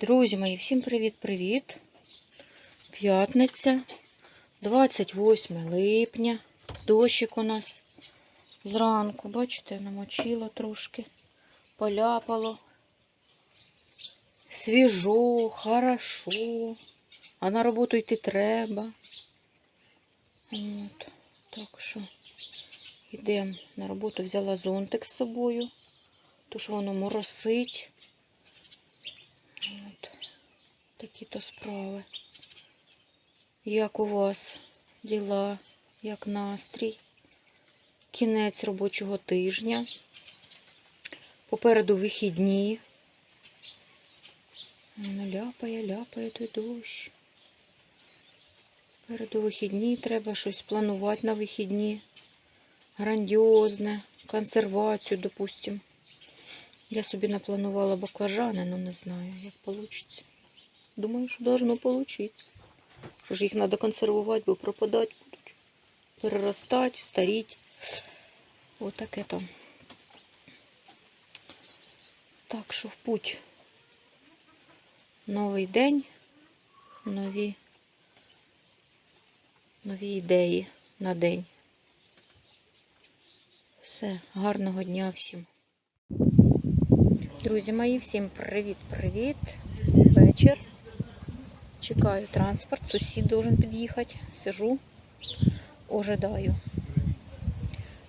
Друзі мої, всім привіт-привіт. П'ятниця, 28 липня. Дощик у нас зранку, бачите, намочило трошки, поляпало. Свіжо, хорошо. А на роботу йти треба. От, так що йдемо на роботу, взяла зонтик з собою, тому що воно моросить. От. Такі то справи. Як у вас діла, як настрій? Кінець робочого тижня. Попереду вихідні. Ну, ляпає, ляпає той дощ. Попереду вихідні треба щось планувати на вихідні. Грандіозне, консервацію, допустим. Я собі напланувала баклажани, але не знаю, як вийде. Думаю, що должно получиться. Що ж їх треба консервувати, бо пропадати будуть. Переростати, старіти. Отаке там. Так що в путь. Новий день, нові, нові ідеї на день. Все, гарного дня всім. Друзі мої, всім привіт-привіт. Вечір. Чекаю транспорт, сусід должен під'їхати. Сижу, ожидаю.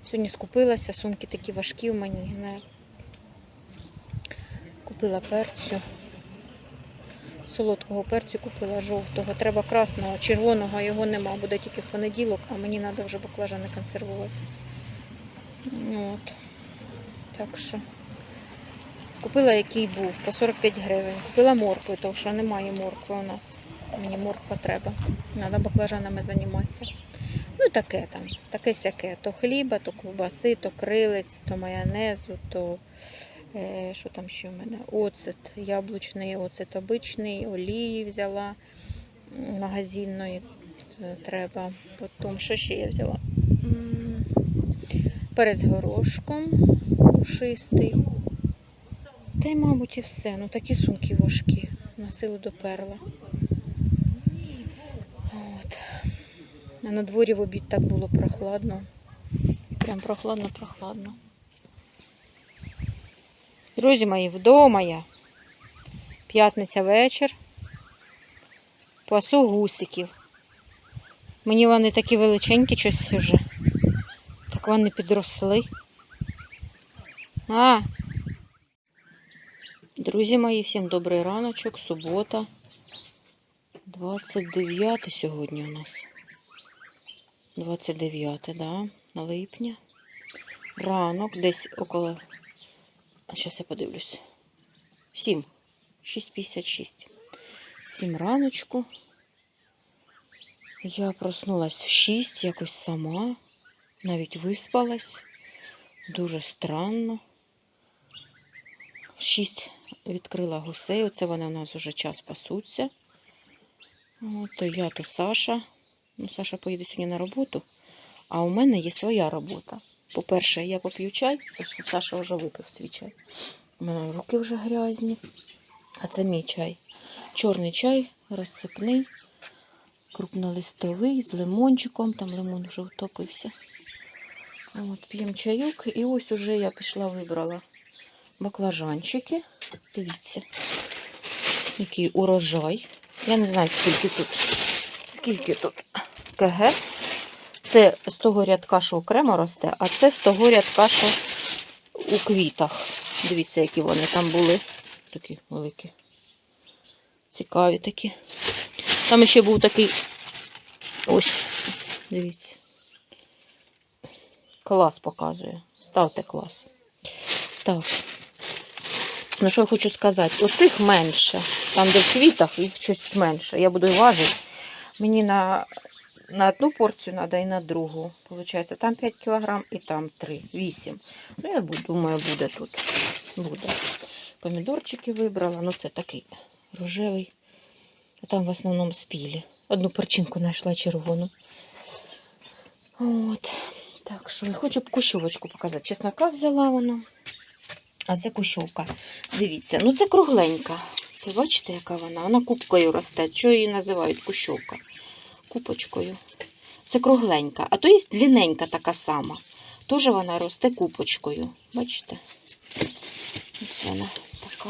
Сьогодні скупилася, сумки такі важкі в мені. Купила перцю. Солодкого перцю купила жовтого. Треба красного, червоного його нема, буде тільки в понеділок, а мені треба вже баклажани консервувати. От. Так що. Купила, який був, по 45 гривень. Купила моркви, тому що немає моркви у нас. Мені морква треба. Треба баклажанами займатися. Ну таке там, таке сяке. То хліба, то ковбаси, то крилець, то майонезу, то е, що там ще в мене? Оцет, яблучний, оцет обичний, олії взяла магазинної треба. Потім що ще я взяла? М, Перець горошком пушистий. Та й, мабуть, і все. Ну такі сумки важкі. На силу доперла. От. А на дворі в обід так було прохладно. Прям прохладно-прохладно. Друзі мої, вдома я. П'ятниця вечір. Пасу гусиків. Мені вони такі величенькі щось вже. Так вони підросли. А, Друзі мої, всім добрий раночок, субота. 29 сьогодні у нас. 29, да, липня. Ранок, десь около. Зараз я подивлюсь. 7. 6.56. 7 раночку. Я проснулась в 6, якось сама. Навіть виспалась. Дуже странно. 6 відкрила гусей. Оце вони у нас вже час пасуться. От, то я, то Саша. Ну, Саша поїде сьогодні на роботу, а у мене є своя робота. По-перше, я поп'ю чай, це ж Саша вже випив свій чай. У мене руки вже грязні. А це мій чай. Чорний чай, розсипний, крупнолистовий, з лимончиком. Там лимон вже втопився. От, п'ємо чайок. І ось уже я пішла, вибрала баклажанчики. Дивіться, який урожай. Я не знаю, скільки тут, скільки тут КГ. Це з того рядка, що окремо росте, а це з того рядка, що у квітах. Дивіться, які вони там були. Такі великі. Цікаві такі. Там ще був такий ось, дивіться. Клас показує. Ставте клас. Так. Ну, що я хочу сказати? Оцих менше. Там, де в квітах, їх щось менше. Я буду важити. Мені на, на одну порцію треба і на другу. Получається, там 5 кг і там 3, 8. Ну, я думаю, буде тут. Буде. Помідорчики вибрала. Ну, це такий рожевий. А там в основному спілі. Одну перчинку знайшла червону. От. Так що, хочу б кущовочку показати. Чеснока взяла воно. А це кущовка. Дивіться, ну це кругленька. Дивіться, бачите, яка вона? Вона купкою росте. Чого її називають кущовка? Купочкою. Це кругленька, а то є длинненька така сама. Теж вона росте купочкою. Бачите? Ось вона така.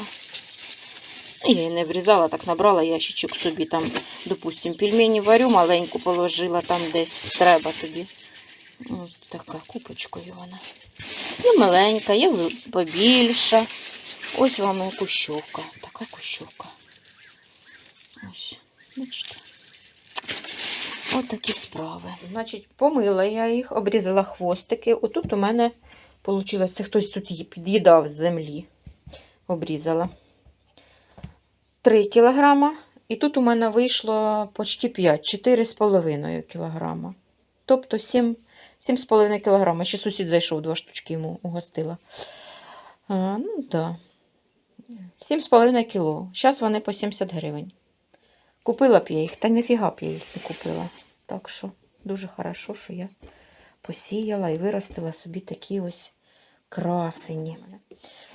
Я її не обрізала, так набрала ящичок собі там, допустим, пельмені варю, маленьку положила там десь треба тобі. Ось така купочкою вона. Є маленька, є побільша. Ось вам і кущовка. Така кущовка. Ось, бачите. Ось такі справи. Значить, помила я їх, обрізала хвостики. Отут у мене вийшло, хтось тут її під'їдав з землі. Обрізала. 3 кілограма. І тут у мене вийшло почти 5, 4,5 кілограма. Тобто 7, 7,5 кілограма. Ще сусід зайшов, два штучки йому угостила. А, ну, да. 7,5 кіло. Зараз вони по 70 гривень. Купила б я їх, та ніфіга б я їх не купила. Так що дуже хорошо, що я посіяла і виростила собі такі ось красені.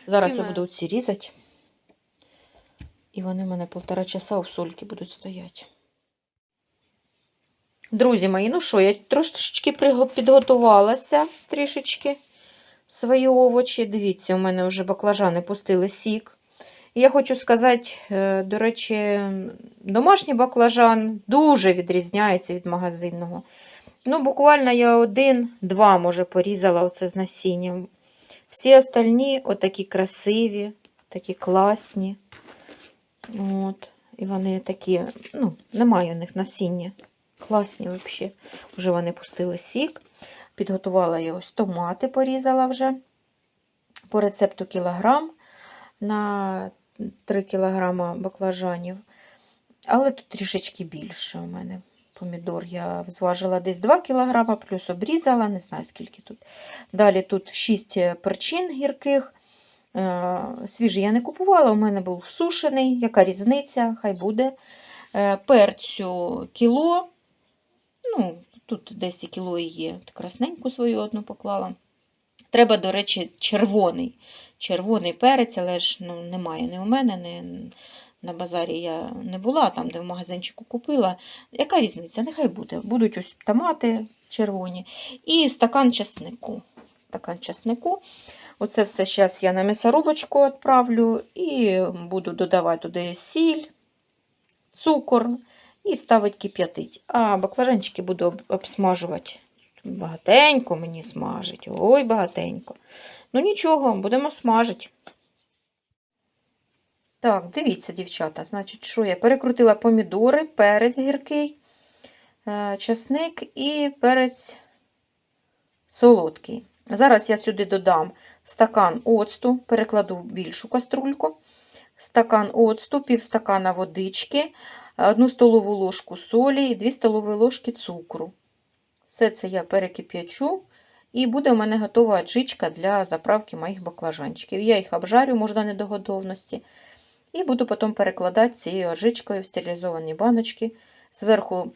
Зараз я буду ці різати. І вони в мене півтора часа в сольки будуть стояти. Друзі мої, ну що, я трошечки підготувалася трішечки свої овочі. Дивіться, у мене вже баклажани пустили сік. І я хочу сказати, е, до речі, домашній баклажан дуже відрізняється від магазинного. Ну, буквально я один-два, може, порізала оце з насінням. Всі остальні отакі красиві, такі класні. От. І вони такі, ну, немає у них насіння. Класні взагалі. Вже вони пустили сік. Підготувала я ось томати, порізала вже по рецепту кілограм на 3 кілограма баклажанів. Але тут трішечки більше у мене. Помідор я зважила десь 2 кілограма, плюс обрізала, не знаю скільки тут. Далі тут 6 перчин гірких. Е, Свіжий я не купувала, у мене був сушений. Яка різниця? Хай буде. Е, Перцю кіло. Ну, тут десь кіло є. Красненьку свою одну поклала. Треба, до речі, червоний. Червоний перець, але ж ну, немає ні у мене, ні на базарі я не була, там, де в магазинчику купила. Яка різниця? Нехай буде. Будуть ось томати червоні. І стакан часнику. Стакан часнику. Оце все зараз я на м'ясорубочку відправлю і буду додавати туди сіль, цукор і ставити кип'ятить. А баклажанчики буду обсмажувати. Багатенько мені смажить. Ой, багатенько. Ну нічого, будемо смажити. Так, дивіться, дівчата, значить, що я перекрутила помідори, перець гіркий, е, часник і перець солодкий. Зараз я сюди додам стакан оцту, перекладу в більшу каструльку, стакан оцту, півстакана водички, одну столову ложку солі і 2 столові ложки цукру. Все це я перекип'ячу. І буде у мене готова аджичка для заправки моїх баклажанчиків. Я їх обжарю, можна не до готовності. І буду потім перекладати цією аджичкою в стерилізовані баночки. Зверху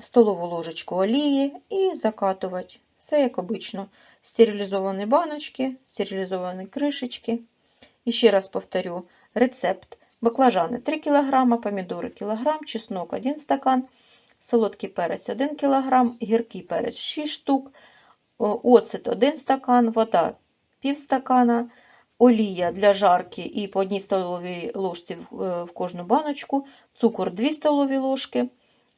столову ложечку олії і закатувати. Все як обично. Стерилізовані баночки, стерилізовані кришечки. І ще раз повторю рецепт. Баклажани 3 кг, помідори кілограм, чеснок 1 стакан, солодкий перець 1 кг, гіркий перець 6 штук, оцет 1 стакан, вода пів стакана, олія для жарки і по 1 столовій ложці в е, кожну баночку, цукор 2 столові ложки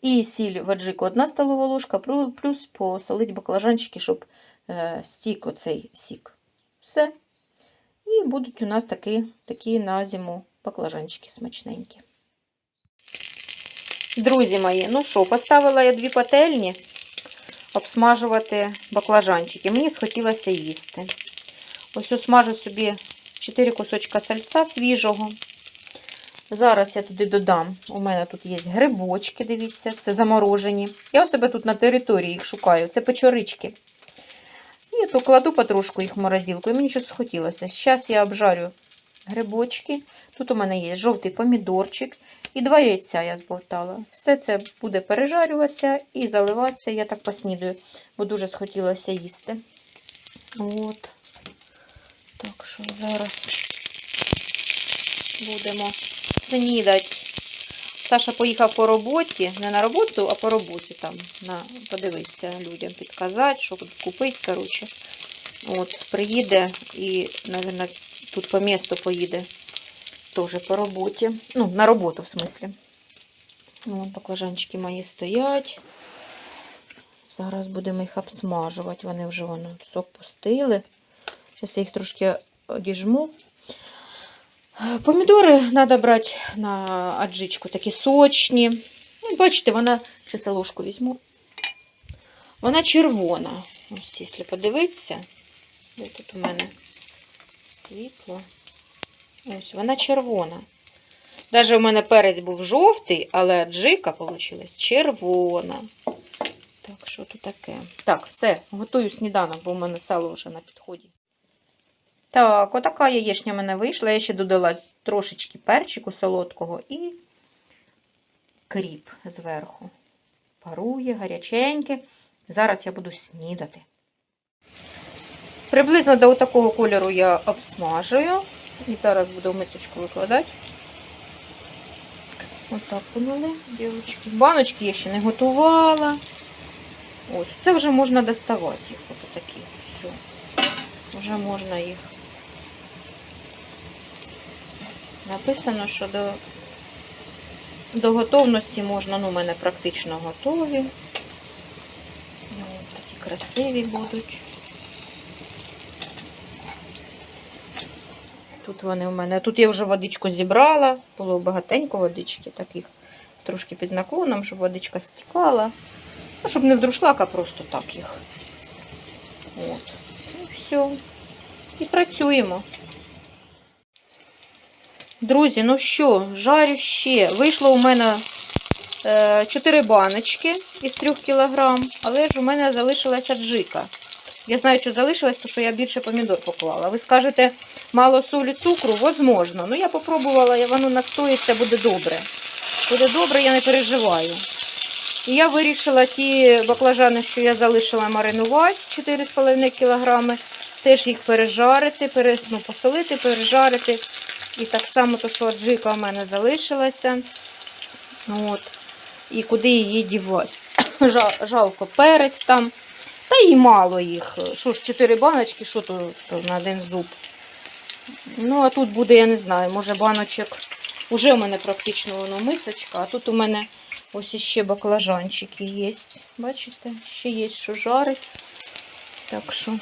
і сіль в аджику 1 столова ложка, плюс посолить баклажанчики, щоб е, стік оцей сік. Все. І будуть у нас такі, такі на зиму баклажанчики смачненькі. Друзі мої, ну що, поставила я дві пательні обсмажувати баклажанчики. Мені схотілося їсти. Ось усмажу собі 4 кусочка сальця свіжого. Зараз я туди додам. У мене тут є грибочки, дивіться, це заморожені. Я у себе тут на території їх шукаю. Це печорички. І то кладу потрошку їх в морозилку. І мені щось схотілося. Зараз я обжарю грибочки. Тут у мене є жовтий помідорчик. І два яйця я збовтала. Все це буде пережарюватися і заливатися. Я так поснідаю, бо дуже схотілося їсти. От. Так що зараз будемо снідать. Саша поїхав по роботі, не на роботу, а по роботі там. На, подивитися людям, підказати, що купити, коротше. От, приїде і, мабуть, тут по місту поїде. Теж по роботі. Ну, на роботу, в смислі. Вон баклажанчики мої стоять. Зараз будемо їх обсмажувати. Вони вже воно сок пустили. Зараз я їх трошки одіжму. Помідори треба брати на аджичку, такі сочні. Ну, бачите, вона, зараз я ложку візьму. Вона червона. Ось, якщо подивитися, де тут у мене світло. Ось, вона червона. Навіть у мене перець був жовтий, але аджика вийшла червона. Так, що тут таке? Так, все, готую сніданок, бо у мене сало вже на підході. Так, отака яєчня в мене вийшла. Я ще додала трошечки перчику солодкого і кріп зверху. Парує, гаряченьке. Зараз я буду снідати. Приблизно до такого кольору я обсмажую. І зараз буду в мисочку викладати. Отак поняли, дівчатки. Баночки я ще не готувала. Ось, це вже можна доставати їх. Ось такі. Все. Вже можна їх. Написано, що до, до готовності можна, ну, у мене практично готові. Ну, такі красиві будуть. Вони у мене. Тут я вже водичку зібрала, було багатенько водички, таких трошки під наклоном, щоб водичка стікала. Ну, щоб не в друшлак, а просто так їх. От. І все. І працюємо. Друзі, ну що, жарю ще. Вийшло у мене е, 4 баночки із 3 кг, але ж у мене залишилася джика. Я знаю, що залишилось, тому що я більше помідор поклала. Ви скажете, мало солі, цукру? Возможно. Ну, я попробувала, воно настоїться, буде добре. Буде добре, я не переживаю. І я вирішила ті баклажани, що я залишила маринувати 4,5 кг, теж їх пережарити, пере, ну, посолити, пережарити. І так само то, що аджика у мене залишилася. От. І куди її дівати? Жалко перець там. Та і мало їх. Що ж, 4 баночки, що то на один зуб. Ну, а тут буде, я не знаю, може баночок. Уже у мене практично воно мисочка, а тут у мене ось іще баклажанчики є. Бачите, ще є що жарить. Так що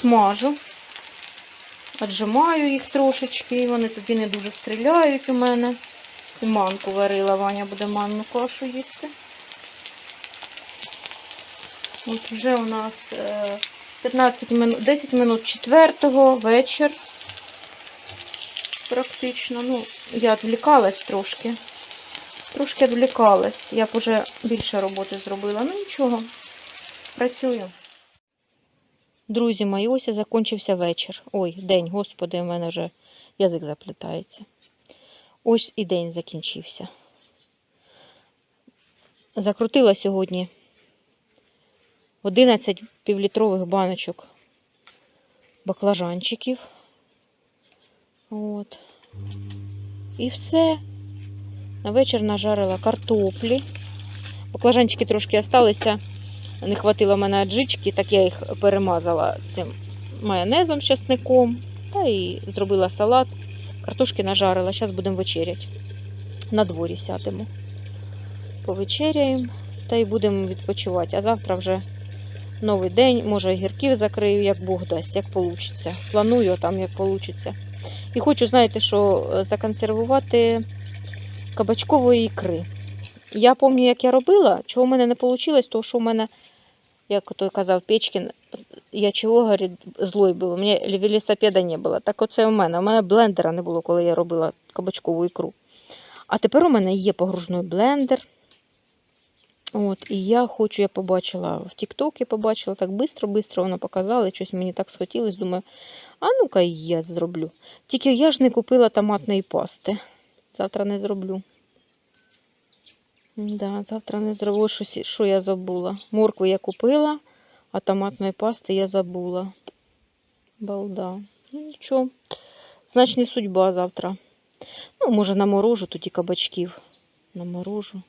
смажу. Отжимаю їх трошечки, вони тоді не дуже стріляють у мене. І манку варила, Ваня буде манну кашу їсти. От вже у нас е, 15 минут, 10 минут четвертого, вечір. Практично. Ну, я відвлікалась трошки. Трошки відвлікалась. Я б уже більше роботи зробила. Ну нічого, працюю. Друзі мої, ось і закінчився вечір. Ой, день, господи, у мене вже язик заплітається. Ось і день закінчився. Закрутила сьогодні 11 півлітрових баночок баклажанчиків. От. І все. На вечір нажарила картоплі. Баклажанчики трошки залишилися. Не хватило мене аджички, так я їх перемазала цим майонезом з часником. Та і зробила салат. Картошки нажарила. Зараз будемо вечеряти. На дворі сядемо. Повечеряємо та й будемо відпочивати. А завтра вже новий день. Може, огірків закрию, як Бог дасть, як вийде. Планую там, як вийде. І хочу, знаєте, що е, законсервувати кабачкової ікри. Я пам'ятаю, як я робила, чого в мене не вийшло, тому що в мене, як той казав Печкін, я чого, говорить, злой був, у мене велосипеда не було. Так оце у мене. У мене блендера не було, коли я робила кабачкову ікру. А тепер у мене є погружний блендер. От, і я хочу, я побачила в Тік-Токі, побачила так швидко-швидко воно показало, щось мені так схотілось. Думаю, а ну-ка і я зроблю. Тільки я ж не купила томатної пасти. Завтра не зроблю. Да, завтра не зроблю, щось, що я забула. Моркву я купила, а томатної пасти я забула. Балда. Ну нічого. Значить, не судьба завтра. Ну, може, наморожу тоді кабачків. Наморожу.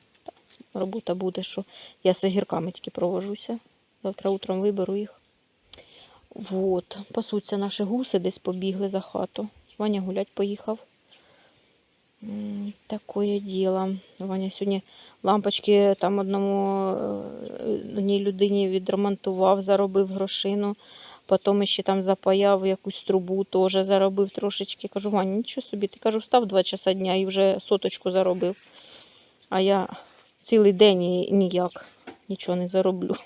Та, робота буде, що я з огірками тільки провожуся. Завтра утром виберу їх. Вот. Пасуться наші гуси, десь побігли за хату. Ваня гулять поїхав. М, Такое діло. Ваня сьогодні лампочки там одному е, одній людині відремонтував, заробив грошину. Потім ще там запаяв якусь трубу, теж заробив трошечки. Кажу, Ваня, нічого собі. Ти кажу, встав два часа дня і вже соточку заробив. А я цілий день ніяк нічого не зароблю.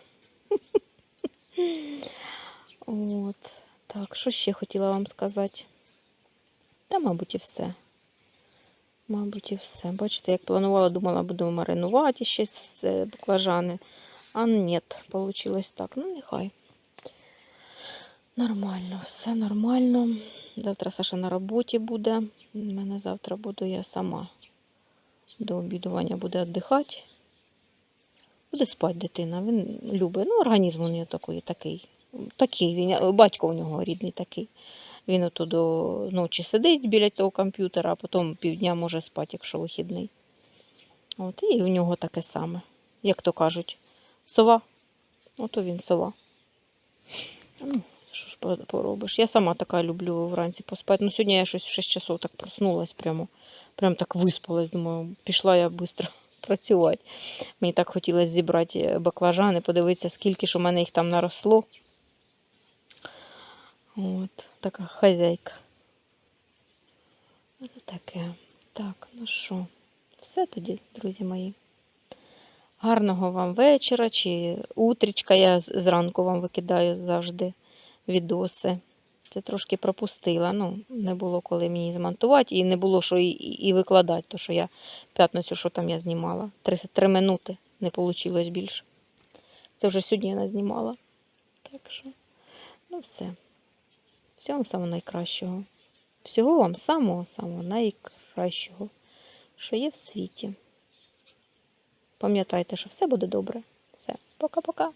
От. Так, що ще хотіла вам сказати? Та, мабуть, і все. Мабуть, і все. Бачите, як планувала, думала, буду маринувати ще з баклажани. А ні, вийшло так. Ну, нехай. Нормально, все нормально. Завтра Саша на роботі буде. У мене завтра буду я сама. До обідування буде віддихати. Буде спати дитина. Він любить. Ну, організм у нього такий, такий. Такий. Він, батько у нього рідний такий. Він до ночі сидить біля того комп'ютера, а потім півдня може спати, якщо вихідний. От, і у нього таке саме. Як то кажуть, сова. Ото він сова. Ну, що ж поробиш? Я сама така люблю вранці поспати. Ну, сьогодні я щось в 6 часов так проснулась, прямо, прямо так виспалась. Думаю, пішла я швидко працювати. Мені так хотілося зібрати е, баклажани, подивитися, скільки ж у мене їх там наросло. От, така хазяйка. Ось таке. Так, ну що, все тоді, друзі мої. Гарного вам вечора чи утрічка. Я зранку вам викидаю завжди відоси. Це трошки пропустила. Ну, не було коли мені змонтувати, і не було що і, і викладати, то що я п'ятницю, що там я знімала. 33 минути не вийшло більше. Це вже сьогодні я назнімала. Так що, ну все. Всього вам самого найкращого. Всього вам самого-самого найкращого, що є в світі. Пам'ятайте, що все буде добре. Все, пока-пока.